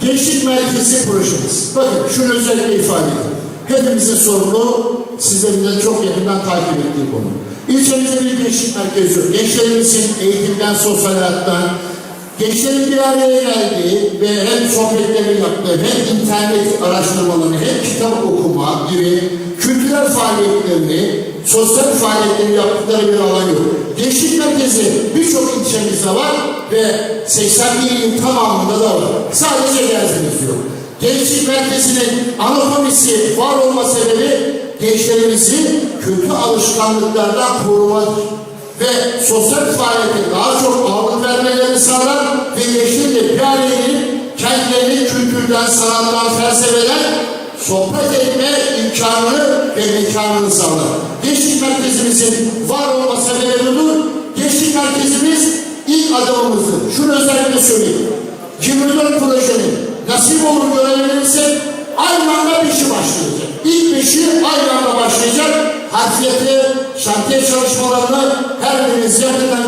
Gençlik Merkezi projemiz. Bakın şunu özellikle ifade edeyim. Hepimizin sorumlu, sizlerin de çok yakından takip ettiği konu. İlçemizde bir gençlik merkezi yok. Gençlerimizin eğitimden, sosyal hayattan, gençlerin bir araya geldiği ve hem sohbetlerini yaptığı, hem internet araştırmalarını, hem kitap okuma gibi kültürel faaliyetlerini, sosyal faaliyetlerini yaptıkları bir alan yok. Gençlik merkezi birçok ilçemizde var ve 81 il tamamında da var. Sadece Gazi'miz yok. Gençlik merkezinin anatomisi var olma sebebi gençlerimizin kötü alışkanlıklardan korumadır. Ve sosyal faaliyete daha çok ağırlık vermelerini sağlar ve gençlerle bir araya gelip kendilerini kültürden, sanattan, felsefeden sohbet etme imkanını ve mekanını sağlar. Gençlik merkezimizin var olma sebebi ilk adımımızdır. Şunu özellikle söyleyeyim. 24 projenin nasip olur görebilirsek aynı anda beşi başlayacak. İlk beşi aynı anda başlayacak. Harfiyeti, şantiye çalışmalarını her biriniz yakından